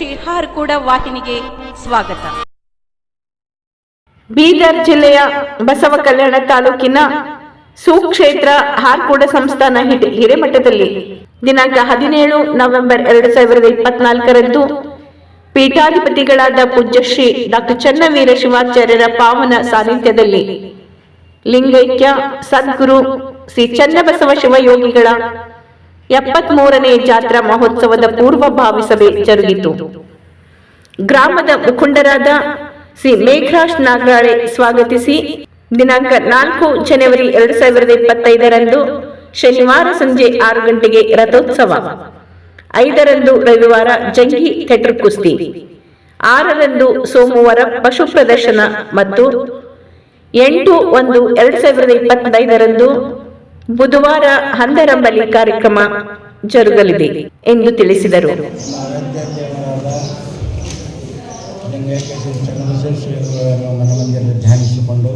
ಶ್ರೀ ಕೂಡ ವಾಹಿನಿಗೆ ಸ್ವಾಗತ. ಬೀದರ್ ಜಿಲ್ಲೆಯ ಬಸವ ಕಲ್ಯಾಣ ತಾಲೂಕಿನ ಸುಕ್ಷೇತ್ರ ಹಾರ್ಕೂಡ ಸಂಸ್ಥಾನ ಹಿರೇಮಠದಲ್ಲಿ ದಿನಾಂಕ ಹದಿನೇಳು ನವೆಂಬರ್ ಎರಡು ಸಾವಿರದ ಇಪ್ಪತ್ನಾಲ್ಕರಂದು ಪೀಠಾಧಿಪತಿಗಳಾದ ಪೂಜ್ಯಶ್ರೀ ಡಾಕ್ಟರ್ ಚನ್ನವೀರ ಶಿವಾಚಾರ್ಯರ ಪಾವನ ಸಾನ್ನಿಧ್ಯದಲ್ಲಿ ಲಿಂಗೈಕ್ಯ ಸದ್ಗುರು ಶ್ರೀ ಚನ್ನಬಸವ ಶಿವಯೋಗಿಗಳ ಎಪ್ಪತ್ಮೂರನೇ ಜಾತ್ರಾ ಮಹೋತ್ಸವದ ಪೂರ್ವಭಾವಿ ಸಭೆ ಜರುಗಿತು. ಗ್ರಾಮದ ಮುಖಂಡರಾದ ಶ್ರೀ ಮೇಘರಾಜ್ ನಾಗರಾಳೆ ಸ್ವಾಗತಿಸಿ, ದಿನಾಂಕ ನಾಲ್ಕು ಜನವರಿ ಎರಡು ಸಾವಿರದ ಇಪ್ಪತ್ತೈದರಂದು ಶನಿವಾರ ಸಂಜೆ ಆರು ಗಂಟೆಗೆ ರಥೋತ್ಸವ. ಐದರಂದು ರವಿವಾರ ಜಂಗಿ ಥೆಟರ್ ಕುಸ್ತಿ. ಆರರಂದು ಸೋಮವಾರ ಪಶು ಪ್ರದರ್ಶನ ಮತ್ತು ಎಂಟು ಒಂದು ಎರಡು ಸಾವಿರದ ಇಪ್ಪತ್ತೈದರಂದು ಬುಧವಾರ ಹಂದರಂಬಲಿ ಕಾರ್ಯಕ್ರಮ ಜರುಗಲಿದೆ ಎಂದು ತಿಳಿಸಿದರು. ಧ್ಯಾನಿಸಿಕೊಂಡು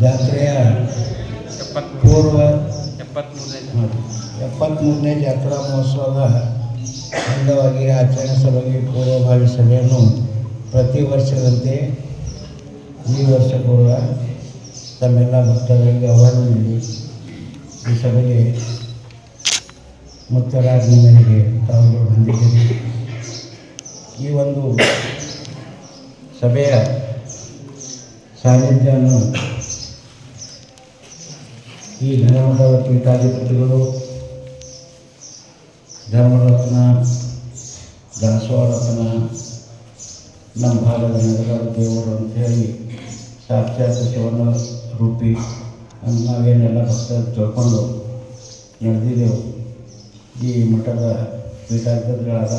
ಜಾತ್ರೆಯ ಪೂರ್ವ ಎಪ್ಪತ್ತ್ಮೂರನೇ ಜಾತ್ರಾ ಮಹೋತ್ಸವದ ಅಂಗವಾಗಿ ಆಚರಣೆ ಸಲುವಾಗಿ ಪೂರ್ವಭಾವಿ ಸಭೆಯನ್ನು ಪ್ರತಿ ವರ್ಷದಂತೆ ಈ ವರ್ಷ ಕೂಡ ತಮ್ಮೆಲ್ಲ ಭಕ್ತರಿಗೆ ಅವರು ನೀಡಿ ಈ ಸಭೆಗೆ ಮುಕ್ತರಾಜ್ಞ ಮೇರೆಗೆ ತಾವು ಬಂದಿದ್ದೀರಿ. ಈ ಒಂದು ಸಭೆಯ ಸಾನ್ನಿಧ್ಯವನ್ನು ಈ ಧರ್ಮದ ಪೀಠಾಧಿಪತಿಗಳು ಧರ್ಮರತ್ನ ದಾಸೋರತ್ನ ನಮ್ಮ ಭಾಗದ ನಗರ ದೇವರು ಅಂತ ಹೇಳಿ ಸಾಕ್ಷಾತ್ ಶಿವನ ರೂಪಿ ನಾವೇನೆಲ್ಲ ಭಕ್ತರು ತಿಳ್ಕೊಂಡು ನಡೆದಿದ್ದೆವು. ಈ ಮಠದ ಪೀಠಾಧಿಪತಿಗಳಾದ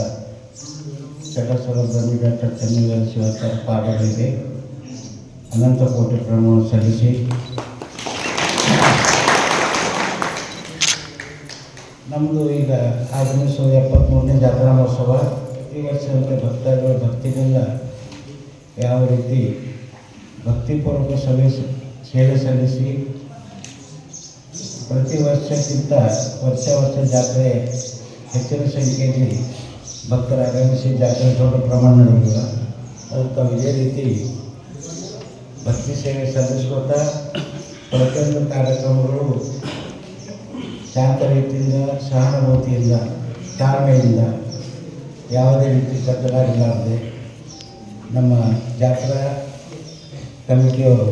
ಬಂದಿ ಡಾಕ್ಟರ್ ಚನ್ನವೀರ ಶಿವಾಚಾರ್ಯ ಪಾದಗಳಿಗೆ ಅನಂತ ಕೋಟಿ ಪ್ರಮಾಣ ಸಲ್ಲಿಸಿ ನಮ್ಮದು ಈಗ ಆಗಮಿಸುವ ಎಪ್ಪತ್ತ್ಮೂರನೇ ಜಾತ್ರಾ ಮಹೋತ್ಸವ. ಈ ವರ್ಷದಲ್ಲಿ ಭಕ್ತಾದಿಗಳ ಭಕ್ತಿಯಿಂದ ಯಾವ ರೀತಿ ಭಕ್ತಿಪೂರ್ವಕ ಸಭೆ ಸೇವೆ ಸಲ್ಲಿಸಿ ಪ್ರತಿ ವರ್ಷಕ್ಕಿಂತ ವರ್ಷ ವರ್ಷ ಜಾತ್ರೆ ಹೆಚ್ಚಿನ ಸಂಖ್ಯೆಯಲ್ಲಿ ಭಕ್ತರ ಆಗಮಿಸಿ ಜಾತ್ರೆ ದೊಡ್ಡ ಪ್ರಮಾಣ ನಡೆಯುವ ಅದು ಇದೇ ರೀತಿ ಭಕ್ತಿ ಸೇವೆ ಸಲ್ಲಿಸ್ಕೊತಾ ಪ್ರತಿಯೊಂದು ಕಾರ್ಯಕ್ರಮಗಳು ಶಾಂತ ರೀತಿಯಿಂದ, ಸಹಾನುಭೂತಿಯಿಂದ, ತಾಳ್ಮೆಯಿಂದ ಯಾವುದೇ ರೀತಿ ಕಟ್ಟಡ ಇರಲಾರದೆ ನಮ್ಮ ಜಾತ್ರಾ ಕಮಿಟಿಯವರು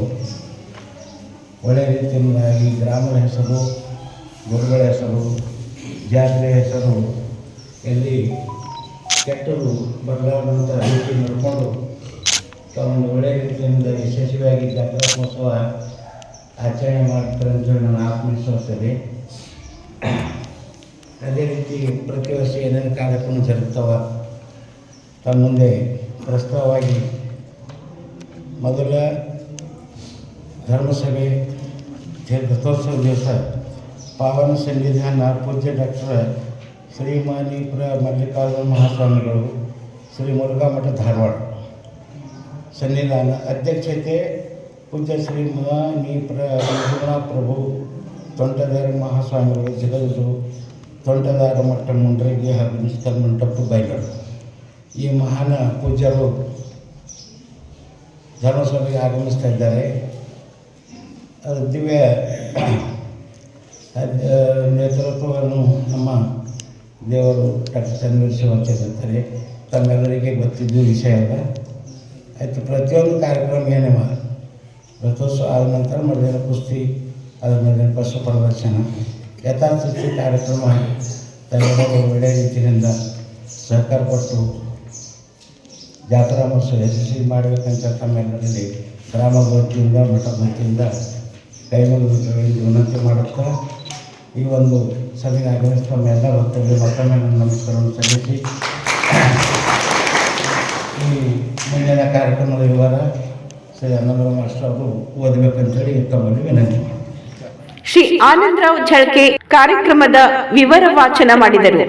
ಒಳ್ಳೆಯ ರೀತಿಯಿಂದ ಈ ಗ್ರಾಮದ ಹೆಸರು ಗುರುಗಳ ಹೆಸರು ಜಾತ್ರೆ ಹೆಸರು, ಎಲ್ಲಿ ಕೆಟ್ಟರು ಬದಲಾವಣೆಂಥ ರೀತಿ ನೋಡಿಕೊಂಡು ತಮ್ಮನ್ನು ಒಳ್ಳೆಯ ರೀತಿಯಿಂದ ಯಶಸ್ವಿಯಾಗಿ ಜಾತ್ರಾ ಮಹೋತ್ಸವ ಆಚರಣೆ ಮಾಡ್ತಾರೆ ಅಂತೇಳಿ ನನ್ನ ಆತ್ಮವಿಶ್ವಾಸ ಇದೆ ಅದೇ ರೀತಿ ಪ್ರತಿ ವರ್ಷ ಏನೇನು ಕಾರ್ಯಕ್ರಮ ಜರುಗ್ತಾವ ತಮ್ಮ ಮುಂದೆ ಪ್ರಸ್ತಾವವಾಗಿ ಮೊದಲ ಧರ್ಮಸಭೆ ರಥೋತ್ಸವ ದಿವಸ ಪಾವನ ಸನ್ನಿಧಾನ ಪೂಜ್ಯ ಡಾಕ್ಟರ್ ಶ್ರೀಮಾನಿಪುರ ಮಲ್ಲಿಕಾರ್ಜುನ ಮಹಾಸ್ವಾಮಿಗಳು ಶ್ರೀ ಮುರುಘಾಮಠ ಧಾರವಾಡ. ಸನ್ನಿಧಾನ ಅಧ್ಯಕ್ಷತೆ ಪೂಜ್ಯ ಶ್ರೀ ಮಾನೀಪುರ ಪ್ರಭು ತೋಂಟದಾರ ಮಹಾಸ್ವಾಮಿಗಳು ಜಗದರು ತೋಂಟದಾರ ಮಠ ಮುಂಡ್ರಿಗೆ ಹಾಗೂ ನಿಷ್ಕಲ್ ಮಂಟಪ ಬೈಲರು ಈ ಮಹಾನ ಪೂಜ್ಯರು ಧರ್ಮಸಭೆಗೆ ಆಗಮಿಸ್ತಾ ಇದ್ದಾರೆ. ದಿವ್ಯ ನೇತೃತ್ವವನ್ನು ನಮ್ಮ ದೇವರು ಡಾಕ್ಟರ್ ಅಂತಾರೆ ತಮ್ಮೆಲ್ಲರಿಗೆ ಗೊತ್ತಿದ್ದು ವಿಷಯ ಅಲ್ಲ. ಆಯಿತು, ಪ್ರತಿಯೊಂದು ಕಾರ್ಯಕ್ರಮ ಏನೇವ ರಥೋತ್ಸವ ಆದ ನಂತರ ಮಧ್ಯಾಹ್ನ ಕುಸ್ತಿ, ಅದರ ಮಧ್ಯಾಹ್ನ ಪಶು ಪ್ರದರ್ಶನ, ಯಥಾಸ್ಥಿತಿ ಕಾರ್ಯಕ್ರಮ ತಲೆಗಳು ಒಳ್ಳೆಯ ರೀತಿಯಿಂದ ಸಹಕಾರ ಕೊಟ್ಟು ಜಾತ್ರಾ ಮಹೋತ್ಸವ ಯಶಸ್ವಿ ಮಾಡಬೇಕಂತ ತಮ್ಮೆಲ್ಲರಲ್ಲಿ ಗ್ರಾಮ ಭಕ್ತಿಯಿಂದ, ಮಠ ವತಿಯಿಂದ ಮಾಡುತ್ತ ವಿನಂತಿ ಮಾಡುತ್ತಾ ಈ ಒಂದು ಸಭೆಗೆ ಆಗಮಿಸಿದ ಎಲ್ಲ ಭಕ್ತರಿಗೆ ಮತ್ತೊಮ್ಮೆ ನನ್ನ ನಮಸ್ಕಾರವನ್ನು ಸಲ್ಲಿಸಿ ಈ ಮುಂದಿನ ಕಾರ್ಯಕ್ರಮದ ವಿವರ ಶ್ರೀ ಅನ್ನದಾನ ಮಾಸ್ಟರ್ ಅವರು ಓದಬೇಕಂತೇಳಿ ತಮ್ಮಲ್ಲಿ ವಿನಂತಿ ಶ್ರೀ ಆನಂದರಾವ್ ಝಳಕೆ ಕಾರ್ಯಕ್ರಮದ ವಿವರ ವಾಚನ ಮಾಡಿದರು.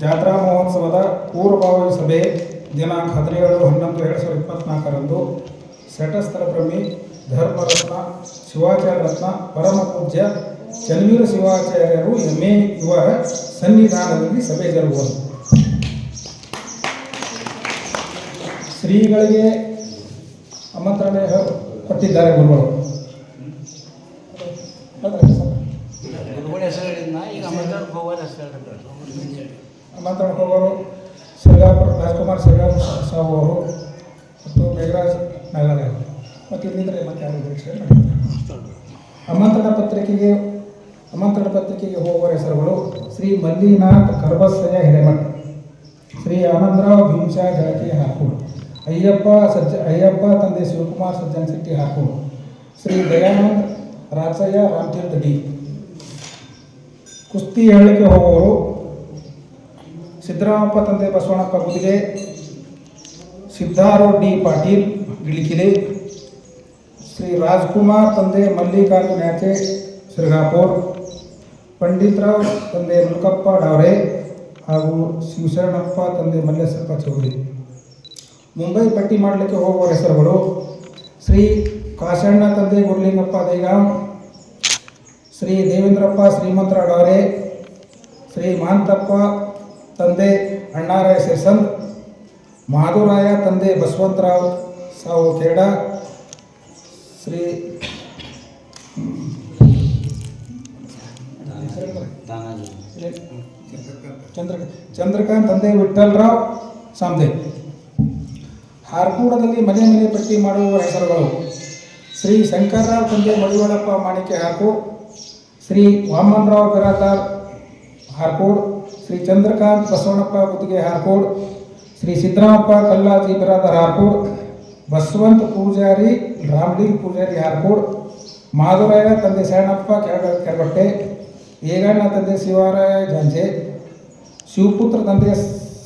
ಜಾತ್ರಾ ಮಹೋತ್ಸವದ ಪೂರ್ವಭಾವಿ ಸಭೆ ದಿನಾಂಕ ಹದಿನೇಳು ಹನ್ನೊಂದು ಎರಡು ಸಾವಿರದ ಇಪ್ಪತ್ನಾಲ್ಕರಂದು ಸೆಟಸ್ಥರ ಬ್ರಹ್ಮಿ ಧರ್ಮರತ್ನ ಶಿವಾಚಾರ್ಯ ರತ್ನ ಪರಮ ಪೂಜ್ಯ ಚನ್ವೀರ ಶಿವಾಚಾರ್ಯರು ಎಂ ಎ ಇವರ ಸನ್ನಿಧಾನದಲ್ಲಿ ಸಭೆ ಜರುಗುವುದು ಶ್ರೀಗಳಿಗೆ ಆಮಂತ್ರಣ ಕೊಟ್ಟಿದ್ದಾರೆ ಗುರುಗಳು. ಆಮಂತ್ರಣ ಹೋಗೋರು ಶಿರ್ಗಾಪುರ ರಾಜ್ಕುಮಾರ್ ಶಿರ್ಗಾಪುರ ಸಾಹು ಅವರು ಮತ್ತು ಮೇಘರಾಜ್ ನಾಗಾಲಯ ಅವರು ಮತ್ತು ಇಲ್ಲಿಂದ್ರೆ ಮತ್ತೆ ಯಾರು ದೀಕ್ಷೆ ಆಮಂತ್ರಣ ಪತ್ರಿಕೆಗೆ ಆಮಂತ್ರಣ ಪತ್ರಿಕೆಗೆ ಹೋಗುವ ಹೆಸರುಗಳು ಶ್ರೀ ಮಲ್ಲಿನಾಥ್ ಕರ್ಬಸ್ಸಯ್ಯ ಹಿರೇಮಠ್, ಶ್ರೀ ಆನಂದರಾವ್ ಭೀಮಶಾ ಜಳಕಿ ಹಾಕೂರು ಅಯ್ಯಪ್ಪ ಸಜ್ಜ, ಅಯ್ಯಪ್ಪ ತಂದೆ ಶಿವಕುಮಾರ್ ಸಜ್ಜನ್ ಶೆಟ್ಟಿ ಹಾಕೂರು ಶ್ರೀ ದಯಾನಂದ್ ರಾಚಯ್ಯ ರಾಮತೀರ್ಥ ಡಿ. ಕುಸ್ತಿ ಹೇಳಲಿಕ್ಕೆ ಹೋಗುವವರು ಸಿದ್ದರಾಮಪ್ಪ ತಂದೆ ಬಸವಣ್ಣಪ್ಪ ಗುದಿಗೆ ಸಿದ್ಧಾರು ಡಿ ಪಾಟೀಲ್ ಗಿಳಿಕಿಲೆ ಶ್ರೀ ರಾಜ್ಕುಮಾರ್ ತಂದೆ ಮಲ್ಲಿಕಾರ್ಜುನ ಯಾಕೆ ಸಿರ್ಗಾಪುರ್. ಪಂಡಿತರಾವ್ ತಂದೆ ಮುಲ್ಕಪ್ಪ ಡಾವ್ರೆ ಹಾಗೂ ಶಿವಶರಣಪ್ಪ ತಂದೆ ಮಲ್ಲೇಶಪ್ಪ ಚೌಧರಿ. ಮುಂಬೈ ಪಟ್ಟಿ ಮಾಡಲಿಕ್ಕೆ ಹೋಗುವ ಹೆಸರುಗಳು ಶ್ರೀ ಕಾಶಣ್ಣ ತಂದೆ ಗುರುಲಿಂಗಪ್ಪ ದೇಗ, ಶ್ರೀ ದೇವೇಂದ್ರಪ್ಪ ಶ್ರೀಮಂತರ ಶ್ರೀ ಮಹಂತಪ್ಪ ತಂದೆ ಅಣ್ಣಾರಾಯ ಸಿರ್ಸಂದ್ ಮಾಧುರಾಯ ತಂದೆ ಬಸವಂತರಾವ್ ಸಾವು ಕೇಡ, ಶ್ರೀ ಚಂದ್ರ ಚಂದ್ರಕಾಂತ್ ತಂದೆ ವಿಠಲ್ರಾವ್ ಸಾಮ್ದೆ. ಹಾರ್ಕೂಡದಲ್ಲಿ ಮನೆ ಮನೆ ಪಟ್ಟಿ ಮಾಡುವ ಹೆಸರುಗಳು. ಶ್ರೀ ಶಂಕರ್ರಾವ್ ತಂದೆ ಮಡಿವಾಳಪ್ಪ ಮಾಣಿಕೆ ಹಾಕು ಶ್ರೀ ವಾಮನರಾವ್ ಬಿರಾದಾರ್ ಹಾರ್ಕೋಡ್, ಶ್ರೀ ಚಂದ್ರಕಾಂತ್ ಬಸವಣ್ಣಪ್ಪ ಗುತ್ತಿಗೆ ಹಾರ್ಕೋಡ್ ಶ್ರೀ ಸಿದ್ದರಾಮಪ್ಪ ಕಲ್ಲಾಜಿ ಬಿರಾದಾರ್ ಹಾರ್ಕೋಡ್ ಬಸವಂತ ಪೂಜಾರಿ, ರಾಮಲಿಂಗ್ ಪೂಜಾರಿ ಹಾರ್ಕೋಡ್, ಮಾಧುರಾಯ ತಂದೆ ಶರಣಪ್ಪ ಕೆರಗ ಕೆರಗಟ್ಟೆ ಏಗಣ್ಣ ತಂದೆ ಶಿವರಾಯ ಜಾಂಜೆ, ಶಿವಪುತ್ರ ತಂದೆ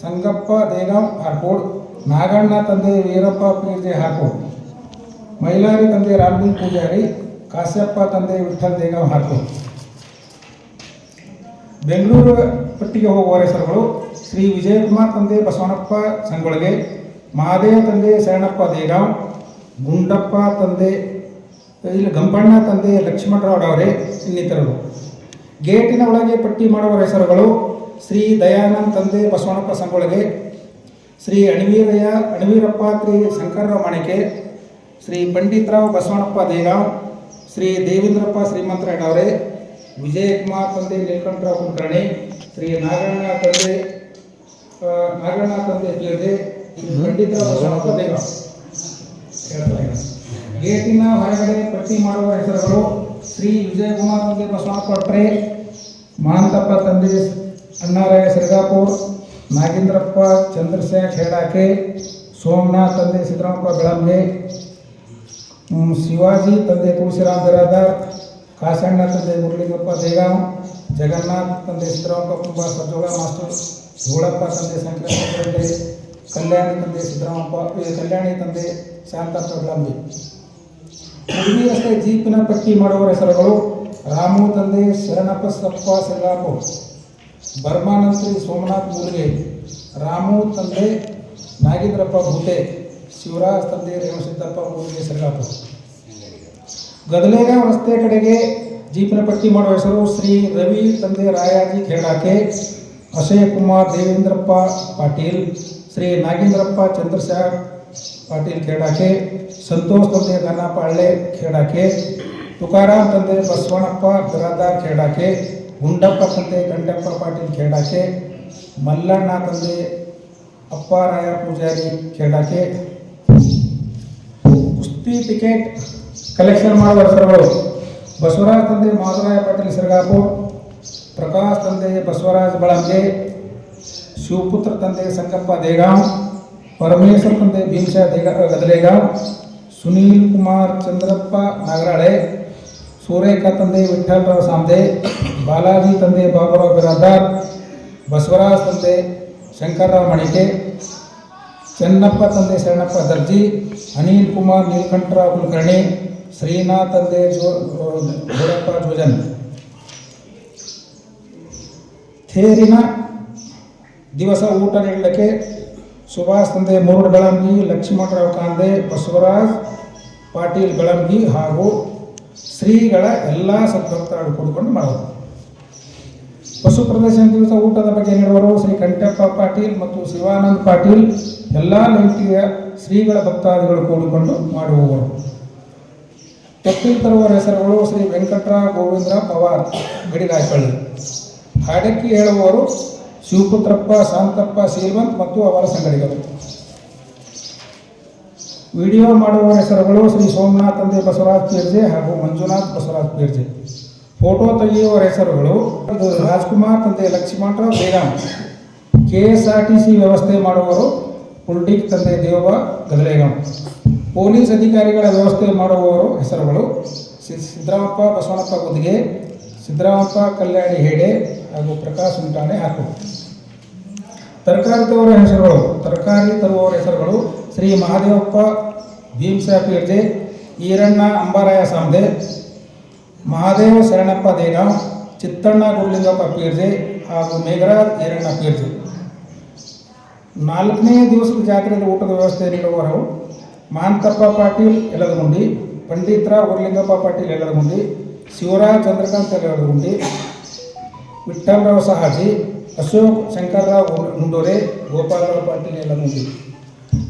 ಸಂಗಪ್ಪ ದೇಗಾಂ ಹಾರ್ಕೋಡ್, ನಾಗಣ್ಣ ತಂದೆ ವೀರಪ್ಪ ಪೂಜೆ ಹಾರ್ಕೋಡ್, ಮೈಲಾರಿ ತಂದೆ ರಾಮಲಿಂಗ್ ಪೂಜಾರಿ, ಕಾಶ್ಯಪ್ಪ ತಂದೆ ವಿಠಲ್ ದೇಗಾಂ ಹಾರ್ಕೋಡ್. ಬೆಂಗಳೂರು ಪಟ್ಟಿಗೆ ಹೋಗುವ ಹೆಸರುಗಳು ಶ್ರೀ ವಿಜಯಕುಮಾರ್ ತಂದೆ ಬಸವನಪ್ಪ ಸಂಗೊಳಗೆ ಮಹಾದೇವ ತಂದೆ ಶರಣಪ್ಪ ದೇಗಾಂ ಗುಂಡಪ್ಪ ತಂದೆ, ಇಲ್ಲಿ ಗಂಪಣ್ಣ ತಂದೆ ಲಕ್ಷ್ಮಣರಾವ್ ಅವರೇ ಇನ್ನಿತರರು. ಗೇಟಿನ ಒಳಗೆ ಪಟ್ಟಿ ಮಾಡುವ ಹೆಸರುಗಳು ಶ್ರೀ ದಯಾನಂದ್ ತಂದೆ ಬಸವಣ್ಣಪ್ಪ ಸಂಗೊಳಗೆ ಶ್ರೀ ಅಣವೀರಯ್ಯ, ಅಣವೀರಪ್ಪ ಶ್ರೀ ಶಂಕರರಾವ್ ಮಾಣಿಕೆ ಶ್ರೀ ಪಂಡಿತರಾವ್ ಬಸವಣಪ್ಪ ದೇಗಾಂ ಶ್ರೀ ದೇವೇಂದ್ರಪ್ಪ ಶ್ರೀಮಂತರಾಯ್ ಅವರೇ ವಿಜಯಕುಮಾರ್ ತಂದೆ ನೀಲಕಂಠರಾವ್ ಕುಲಕರ್ಣಿ ಶ್ರೀ ನಾಗಣ್ಣ ತಂದೆ ಆ, ನಾಗಣ್ಣ ತಂದೆ ಪೀರ್ದೆ ಶ್ರೀ ಪಂಡಿತರಾವ್ ಬಸವಣ್ಣಪ್ಪ ದೇಗಾಂವ್ ಹೇಳ್ತಾರೆ. ಗೇಟಿನ ಹೊರಗಡೆ ಪಟ್ಟಿ ಮಾಡುವ ಹೆಸರುಗಳು ಶ್ರೀ ವಿಜಯಕುಮಾರ್ ತಂದೆ ಬಸವಪ್ಪ ಟ್ರೆ ಮಹಾಂತಪ್ಪ ತಂದೆ ಅಣ್ಣಾರಾಯ ಸಿರ್ಗಾಪುರ್ ನಾಗೇಂದ್ರಪ್ಪ ಚಂದ್ರಶೇಖ್ ಹೇಡಾಕೆ ಸೋಮನಾಥ್ ತಂದೆ ಸಿದ್ದರಾಮಪ್ಪ ಬೆಳಂಬೆ ಹ್ಮ್, ಶಿವಾಜಿ ತಂದೆ ತುಳಸಿರಾಮ್ ಬಿರಾದಾರ್ ಕಾಸಣ್ಣ ತಂದೆ ಮುರಳಿಂಗಪ್ಪ ದೇಗಾಂವ್ ಜಗನ್ನಾಥ್ ತಂದೆ ಸಿದ್ದರಾಮಪ್ಪ ಕುಂಬ ಸಜ್ಜೋಳ ಮಾಸ್ಟರ್ ಧೂಳಪ್ಪ ತಂದೆ ಸಂಕ್ರಾಂತಿ ಕಲ್ಯಾಣ ತಂದೆ ಸಿದ್ದರಾಮಪ್ಪ ಕಲ್ಯಾಣಿ ತಂದೆ ಶಾಂತಪ್ಪ ಗಾಂಧಿ ಅಷ್ಟೇ ಜೀಪಿನ ಪಟ್ಟಿ ಮಾಡುವ ಹೆಸರುಗಳು ರಾಮು ತಂದೆ ಶರಣಪ್ಪ ಸಪ್ಪ ಸಿರ್ಗಾಪುರ್ ಬರ್ಮಾನಂತ್ರಿ ಸೋಮನಾಥ್ ಮೂರ್ಗೆ ರಾಮು ತಂದೆ ನಾಗೇಂದ್ರಪ್ಪ ಭೂತೆ, ಶಿವರಾಜ್ ತಂದೆ ರೇವಸಿದ್ದಪ್ಪ ಮೂರ್ಗೆ ಸಿರ್ಗಾಪುರ್ ಗದಲೇಗಾಂವ್ ರಸ್ತೆ ಕಡೆಗೆ ಜೀಪಿನ ಪಟ್ಟಿ ಮಾಡುವ ಹೆಸರು ಶ್ರೀ ರವಿ ತಂದೆ ರಾಯಾಜಿ ಖೇಡಾಕೆ ಅಕ್ಷಯ್ ಕುಮಾರ್ ದೇವೇಂದ್ರಪ್ಪ ಪಾಟೀಲ್ ಶ್ರೀ ನಾಗೇಂದ್ರಪ್ಪ ಚಂದ್ರಶೇಖರ್ ಪಾಟೀಲ್ ಖೇಡಾಕೆ ಸಂತೋಷ್ ತಂದೆ ಗನ್ನಪ್ಪ ಹಳ್ಳೆ ಖೇಡಾಕೆ ತುಕಾರಾಮ್ ತಂದೆ ಬಸವಣ್ಣಪ್ಪ ಬಿರಾದಾರ್ ಖೇಡಾಕೆ ಗುಂಡಪ್ಪ ತಂದೆ ಗಂಡಪ್ಪ ಪಾಟೀಲ್ ಖೇಡಾಕೆ ಮಲ್ಲಣ್ಣ ತಂದೆ ಅಪ್ಪಾರಾಯ ಪೂಜಾರಿ ಖೇಡಾಕೆ ಕುಸ್ತಿ ಟಿಕೆಟ್ ಕಲೆಕ್ಷನ್ ಮಾಡುವ ಹೆಸರುಗಳು ಬಸವರಾಜ್ ತಂದೆ ಮಾಧವರಾಯ ಪಾಟೀಲ್ ಸಿರ್ಗಾಪುರ್, ಪ್ರಕಾಶ್ ತಂದೆ ಬಸವರಾಜ್ ಬಳಂಗೆ ಶಿವಪುತ್ರ ತಂದೆ ಸಂಗಪ್ಪ ದೇಗಾಂವ್, ಪರಮೇಶ್ವರ್ ತಂದೆ ಭೀಮಶಾ ದೇಗ ಗದಲೇಗಾಂವ್ ಸುನೀಲ್ ಕುಮಾರ್ ಚಂದ್ರಪ್ಪ ನಾಗರಾಳೆ, ಸೂರೇಖ ತಂದೆ ವಿಠ್ಠಲರಾವ್ ಸಾಂದೆ ಬಾಲಾಜಿ ತಂದೆ ಬಾಬುರಾವ್ ಬಿರಾದಾರ್, ಬಸವರಾಜ್ ತಂದೆ ಶಂಕರ್ರಾವ್ ಮಣಿಕೆ, ಚೆನ್ನಪ್ಪ ತಂದೆ ಶರಣಪ್ಪ ದರ್ಜಿ, ಅನಿಲ್ ಕುಮಾರ್ ನೀಲಕಂಠರಾವ್ ಕುಲಕರ್ಣಿ ಶ್ರೀನಾಥ್ ತಂದೆ ಜೋ ಜೋಡಪ್ಪ ತೇರಿನ ದಿವಸ ಊಟ ನೀಡಲಿಕ್ಕೆ ಸುಭಾಷ್ ತಂದೆ ಮೂರುಡ್ ಬೆಳಂಗಿ, ಲಕ್ಷ್ಮಣರಾವ್ ಕಾಂದೆ, ಬಸವರಾಜ್ ಪಾಟೀಲ್ ಬೆಳಂಗಿ ಹಾಗೂ ಶ್ರೀಗಳ ಎಲ್ಲ ಸದ್ಭಕ್ತರು ಕೂಡಿಕೊಂಡು ಮಾಡೋದು ಪಶು ಪ್ರದರ್ಶನ ದಿವಸ ಊಟದ ಬಗ್ಗೆ ನೀಡುವರು ಶ್ರೀ ಕಂಠಪ್ಪ ಪಾಟೀಲ್ ಮತ್ತು ಶಿವಾನಂದ್ ಪಾಟೀಲ್. ಎಲ್ಲ ರೀತಿಯ ಶ್ರೀಗಳ ಭಕ್ತಾದಿಗಳು ಕೂಡಿಕೊಂಡು ಮಾಡುವವರು. ತೊಟ್ಟಿಲ್ ತರುವ ಹೆಸರುಗಳು ಶ್ರೀ ವೆಂಕಟರಾವ್ ಗೋವಿಂದ ಪವಾರ್ ಗಡಿಗಾಯ್ಕಳ್ಳಿ ಹಾಡಕ್ಕಿ ಹೇಳುವವರು ಶಿವಪುತ್ರಪ್ಪ, ಶಾಂತಪ್ಪ ಶ್ರೀಮಂತ್ ಮತ್ತು ಅವರ ಸಂಗಡಿಗರು. ವಿಡಿಯೋ ಮಾಡುವ ಹೆಸರುಗಳು ಶ್ರೀ ಸೋಮನಾಥ್ ತಂದೆ ಬಸವರಾಜ್ ಪೀರ್ಜೆ ಹಾಗೂ ಮಂಜುನಾಥ್ ಬಸವರಾಜ್ ಪೇರ್ಜೆ. ಫೋಟೋ ತೆಗೆಯುವ ಹೆಸರುಗಳು ರಾಜ್ಕುಮಾರ್ ತಂದೆ Lakshmanrao Begam K S R T C ವ್ಯವಸ್ಥೆ ಮಾಡುವವರು ಪುಲ್ಟಿಕ್ ತಂದೆ ದೇವ ಗದಲೇಗಾಂ ಪೊಲೀಸ್ ಅಧಿಕಾರಿಗಳ ವ್ಯವಸ್ಥೆ ಮಾಡುವವರು ಹೆಸರುಗಳು ಸಿದ್ದರಾಮಪ್ಪ ಬಸವನಪ್ಪ ಗುದ್ದಿಗೆ, ಸಿದ್ದರಾಮಪ್ಪ, ಕಲ್ಯಾಣಿ ಹೇಡೆ ಹಾಗೂ ಪ್ರಕಾಶ್ ಉಂಟಾಣೆ ಹಾಕು ತರಕಾರಿ ತರುವವರ ಹೆಸರುಗಳು, ತರಕಾರಿ ತರುವವರ ಹೆಸರುಗಳು ಶ್ರೀ ಮಹಾದೇವಪ್ಪ ಭೀಮಸಾ ಪೀರ್ಜೆ, ಈರಣ್ಣ, ಅಂಬಾರಾಯ ಸಾಂಬೆ ಮಹಾದೇವ ಶರಣಪ್ಪ ದೇಗ ಚಿತ್ತಣ್ಣ ಗುರುಲಿಂಗಪ್ಪ ಪೀರ್ಜೆ ಹಾಗೂ ಮೇಘರಾಜ್ ಈರಣ್ಣ ಪೀರ್ಜೆ. ನಾಲ್ಕನೇ ದಿವಸದ ಜಾತ್ರೆಯಲ್ಲಿ ಊಟದ ವ್ಯವಸ್ಥೆ ನೀಡುವವರು ಮಹಾಂತಪ್ಪ ಪಾಟೀಲ್ ಯಲದಗುಂಡಿ ಪಂಡಿತರಾವ್ ಗುರುಲಿಂಗಪ್ಪ ಪಾಟೀಲ್ ಯಲದಗುಂಡಿ ಶಿವರಾಜ್ ಚಂದ್ರಕಾಂತ್ ಯಲದಗುಂಡಿ ವಿಠ್ಠಲರಾವ್ ಸಹಾಜಿ, ಅಶೋಕ್ ಶಂಕರ್ರಾವ್ ಮುಂಡೋರೆ, ಗೋಪಾಲರಾವ್ ಪಾಟೀಲ್ ಯಲದಗುಂಡಿ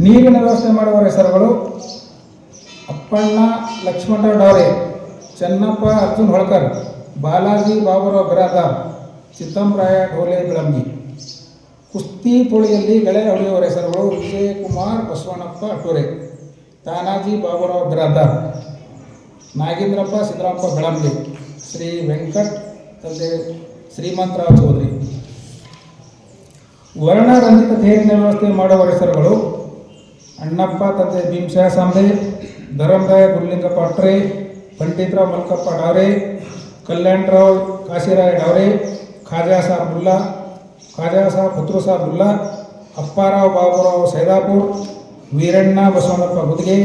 ನೀರಿನ ವ್ಯವಸ್ಥೆ ಮಾಡುವವರ ಹೆಸರುಗಳು ಅಪ್ಪಣ್ಣ ಲಕ್ಷ್ಮಣರಾವ್ ಡಾರೆ, ಚೆನ್ನಪ್ಪ ಅರ್ಜುನ್ ಹೊಳ್ಕರ್, ಬಾಲಾಜಿ ಬಾಬುರಾವ್ ಬಿರಾದಾರ್ ಚಿತ್ತಂಬರಾಯ ಡೋಲೆ ಬಿಳಂಗಿ. ಕುಸ್ತಿ ಪುಳಿಯಲ್ಲಿ ಗಳೆ ಹೊಡೆಯುವವರ ಹೆಸರುಗಳು ವಿಜಯಕುಮಾರ್ ಬಸವಣ್ಣಪ್ಪ ಅಟೂರೆ ತಾನಾಜಿ ಬಾಬುರಾವ್ ಬಿರಾದಾರ್, ನಾಗೇಂದ್ರಪ್ಪ ಸಿದ್ದರಾಮಪ್ಪ ಬೆಳಂಬಿ, ಶ್ರೀ ವೆಂಕಟ್ ತಂದೆ ಶ್ರೀಮಂತರಾವ್ ಚೌಧರಿ. ವರ್ಣರಂಜಿತ ತೇರಿನ ವ್ಯವಸ್ಥೆ ಮಾಡುವ ಹೆಸರುಗಳು ಅಣ್ಣಪ್ಪ, ತಂದೆ ಭೀಮಶಾ ಸಾಂಬೆ ಧರಂರಾಯ ಗುರುಲಿಂಗಪ್ಪ ಅಟ್ರೆ ಪಂಡಿತರಾವ್ ಮಲ್ಕಪ್ಪ ಡಾವ್ರೆ, ಕಲ್ಯಾಣರಾವ್ ಕಾಶಿರಾಯ ಡಾವ್ರೆ ಖಾಜಾ ಸಾಬ್ ಮುಲ್ಲಾ ಖಾಜಾ ಸಾಬ್ ಭತ್ರು ಸಾಬ್ ಮುಲ್ಲಾ ಅಪ್ಪಾರಾವ್ ಬಾಬುರಾವ್ ಸೈದಾಪುರ್ ವೀರಣ್ಣ ಬಸವನಪ್ಪ ಗುದಿಗೆ,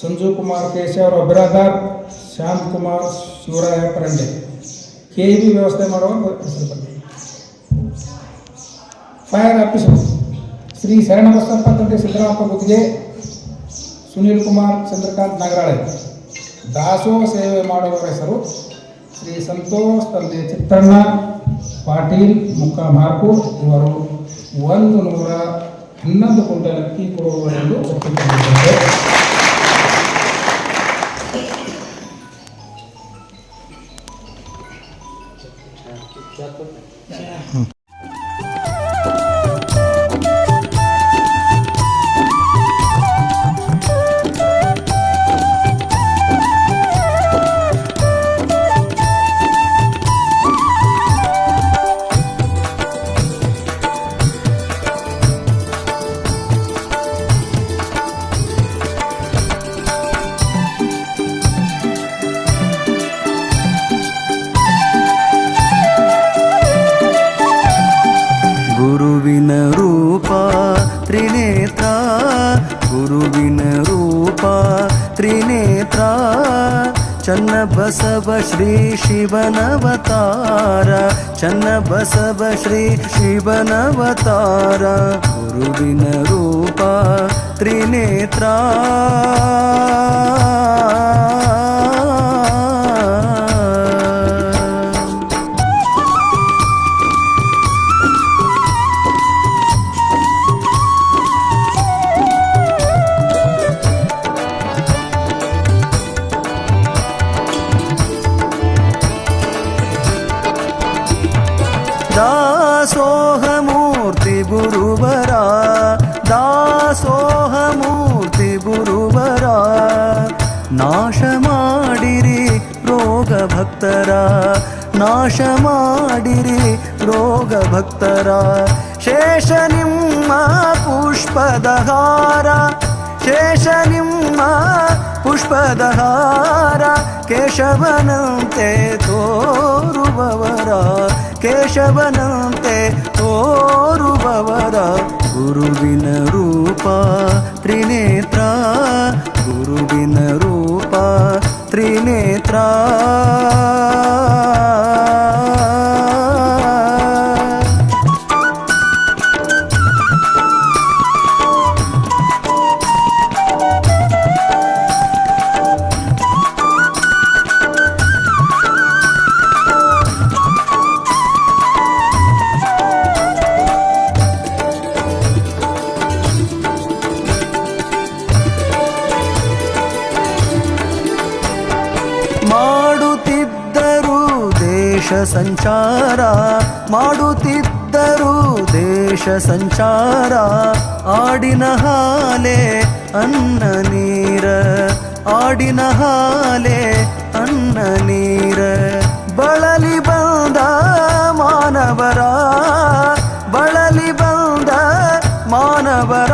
ಸಂಜು ಕುಮಾರ್ ಕೇಶವರ ಬಿರಾದಾರ್ ಶ್ಯಾಮ್ ಕುಮಾರ್ ಶಿವರಾಯ ಪರಂಡೆ ಕೆ ಬಿ ವ್ಯವಸ್ಥೆ ಮಾಡುವ ಫೈರ್ ಆಫೀಸರ್ ಶ್ರೀ ಶರಣಬಸಪ್ಪ ತಂದೆ ಸಿದ್ದರಾಮಪ್ಪ ಗುತ್ತಿಗೆ ಸುನೀಲ್ ಕುಮಾರ್ ಚಂದ್ರಕಾಂತ್ ನಾಗರಾಳೆ. ದಾಸೋಹ ಸೇವೆ ಮಾಡುವವರ ಹೆಸರು ಶ್ರೀ ಸಂತೋಷ್ ತಂದೆ ಚಿತ್ತಣ್ಣ, ಪಾಟೀಲ್ ಮುಖ ಮಾರ್ಕು ಇವರು ಒಂದು ನೂರ ಹನ್ನೊಂದು ಕ್ವಿಂಟಲ್ ಅಕ್ಕಿ ಕೊಡುವವರೆಂದು ಒಪ್ಪಿಕೊಂಡಿದ್ದಾರೆ बसव श्री शिवनवतार। चन्न बसव श्री शिवनवतार। गुरुविनरूपा त्रिनेत्रा। उत्तरा शेषनिं मा पुष्पदहारा। शेषनिं मा पुष्पदहार। केशवनं ते तोरुवरा केशवनं त्रिनेत्रा। तोरुवरा गुरुविन रूपा त्रिनेत्र। ದೇಶ ಸಂಚಾರ ಆಡಿನ ಹಾಲೆ ಅನ್ನ ನೀರ ಆಡಿನ ಹಾಲೆ ಅನ್ನ ನೀರ ಬಳಲಿ ಬಂದ ಮಾನವರ ಬಳಲಿ ಬಂದ ಮಾನವರ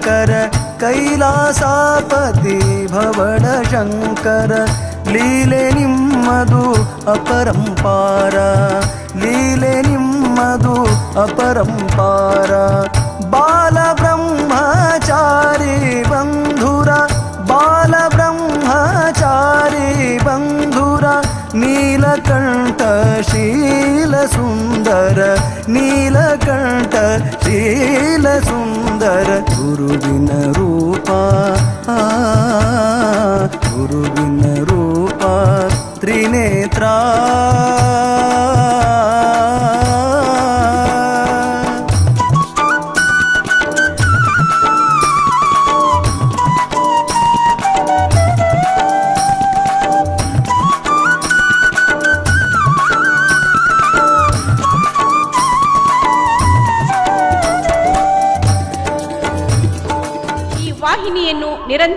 शङ्कर कैलासापति भवण शङ्कर लीले निम्मदु अपरम्पार लीले निम्मदु अपरम्पार बालब्रह्मचारी बन्धुर बालब्रह्मचारी बन्धुर नीलकण्ठशीलसुन्दर नीलकण्ठ ನೀಲಕಂಠ ಶೀಲ ಸುಂದರ ನೀಲಕಂಠ ಶೀಲ ಸುಂದರ ಗುರುವಿನ ರೂಪ ಆ, ಗುರುವಿನ ರೂಪ ತ್ರಿನೇತ್ರ